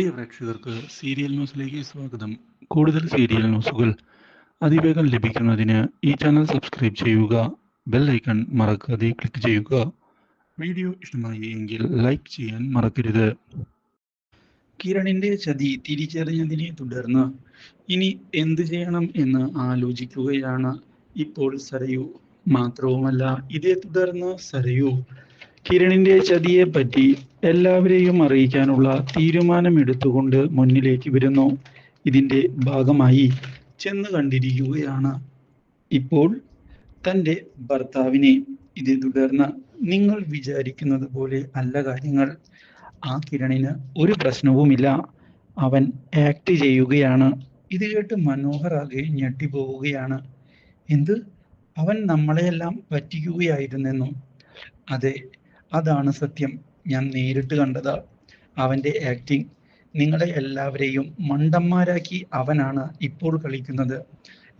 പ്രിയ പ്രേക്ഷകർക്ക് സീരിയൽ ന്യൂസിലേക്ക് സ്വാഗതം. കൂടുതൽ സീരിയൽ ന്യൂസുകൾ അതിവേഗം ലഭിക്കുന്നതിന് ഈ ചാനൽ സബ്സ്ക്രൈബ് ചെയ്യുക ബെൽ ഐക്കൺ മറക്കാതെ ക്ലിക്ക് ചെയ്യുക. വീഡിയോ ഇഷ്ടമായി എങ്കിൽ ലൈക്ക് ചെയ്യാൻ മറക്കരുത്. കിരണിന്റെ ചതി തിരിച്ചറിഞ്ഞതിനെ തുടർന്ന് ഇനി എന്ത് ചെയ്യണം എന്ന് ആലോചിക്കുകയാണ് ഇപ്പോൾ സരയു. മാത്രവുമല്ല ഇതേ തുടർന്ന് സരയു കിരണിന്റെ ചതിയെ പറ്റി എല്ലാവരെയും അറിയിക്കാനുള്ള തീരുമാനമെടുത്തുകൊണ്ട് മുന്നിലേക്ക് വരുന്നു. ഇതിന്റെ ഭാഗമായി ചെന്ന് കണ്ടിരിക്കുകയാണ്. ഇപ്പോൾ തന്റെ ഭർത്താവിനെ. ഇതേ തുടർന്ന് നിങ്ങൾ വിചാരിക്കുന്നത് പോലെ അല്ല കാര്യങ്ങൾ. ആ കിരണിന് ഒരു പ്രശ്നവുമില്ല. അവൻ ആക്ട് ചെയ്യുകയാണ്. ഇത് കേട്ട് മനോഹർ ആകെ ഞെട്ടിപ്പോവുകയാണ്. എന്ത്? അവൻ നമ്മളെയെല്ലാം പറ്റിക്കുകയായിരുന്നെന്നോ? അതെ അതാണ് സത്യം. ഞാൻ നേരിട്ട് കണ്ടതാ അവന്റെ ആക്ടിങ് നിങ്ങളെ എല്ലാവരെയും മണ്ടന്മാരാക്കി അവനാണ് ഇപ്പോൾ കളിക്കുന്നത്.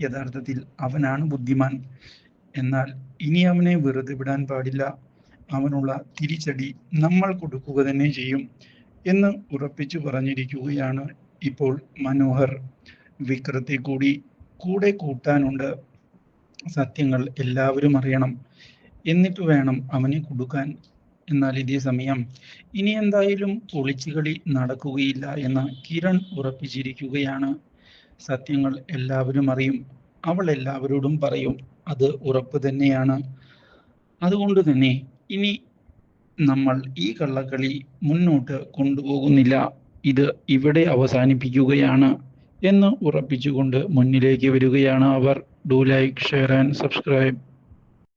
യഥാർത്ഥത്തിൽ അവനാണ് ബുദ്ധിമാൻ. എന്നാൽ ഇനി അവനെ വെറുതെ വിടാൻ പാടില്ല. അവനുള്ള തിരിച്ചടി നമ്മൾ കൊടുക്കുക തന്നെ ചെയ്യും എന്ന് ഉറപ്പിച്ചു പറഞ്ഞിരിക്കുകയാണ് ഇപ്പോൾ മനോഹർ. വിക്രത്തെ കൂടി കൂടെ കൂട്ടാനുണ്ട്. സത്യങ്ങൾ എല്ലാവരും അറിയണം. എന്നിട്ട് വേണം അവനെ കൊടുക്കാൻ. എന്നാൽ ഇതേ സമയം ഇനി എന്തായാലും ഒളിച്ചുകളി നടക്കുകയില്ല എന്ന് കിരൺ ഉറപ്പിച്ചിരിക്കുകയാണ്. സത്യങ്ങൾ എല്ലാവരും അറിയും. അവൾ എല്ലാവരോടും പറയും. അത് ഉറപ്പ് തന്നെയാണ്. അതുകൊണ്ട് തന്നെ ഇനി നമ്മൾ ഈ കള്ളക്കളി മുന്നോട്ട് കൊണ്ടുപോകുന്നില്ല. ഇത് ഇവിടെ അവസാനിപ്പിക്കുകയാണ് എന്ന് ഉറപ്പിച്ചുകൊണ്ട് മുന്നിലേക്ക് വരികയാണ് അവർ. Do like share and subscribe